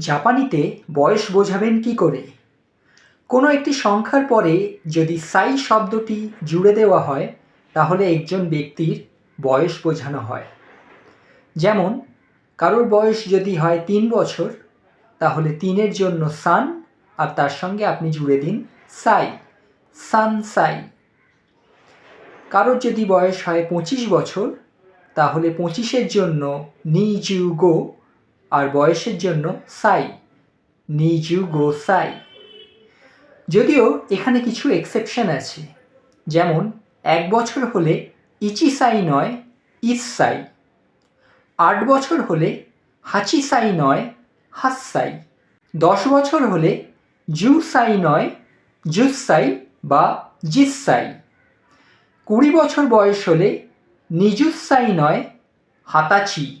জাপানিতে বয়স বোঝাবেন কী করে? কোনো একটি সংখ্যার পরে যদি সাই শব্দটি জুড়ে দেওয়া হয়, তাহলে একজন ব্যক্তির বয়স বোঝানো হয়। যেমন, কারোর বয়স যদি হয় তিন বছর, তাহলে তিনের জন্য সান, আর তার সঙ্গে আপনি জুড়ে দিন সাই, সান সাই। কারোর যদি বয়স হয় পঁচিশ বছর, তাহলে পঁচিশের জন্য নি জু গো আর বয়সের জন্য সাই। নি জু গো সাই। যদিও এখানে কিছু এক্সেপশন আছে। যেমন, এক বছর হলে ইচি সাই নয়, ইস সাই। আট বছর হলে হাচি সাই নয়, হাস সাই। দশ বছর হলে জু সাই নয়, জুস সাই বা জিস সাই। কুড়ি বছর বয়স হলে নিজুস সাই নয়, হাতাচি।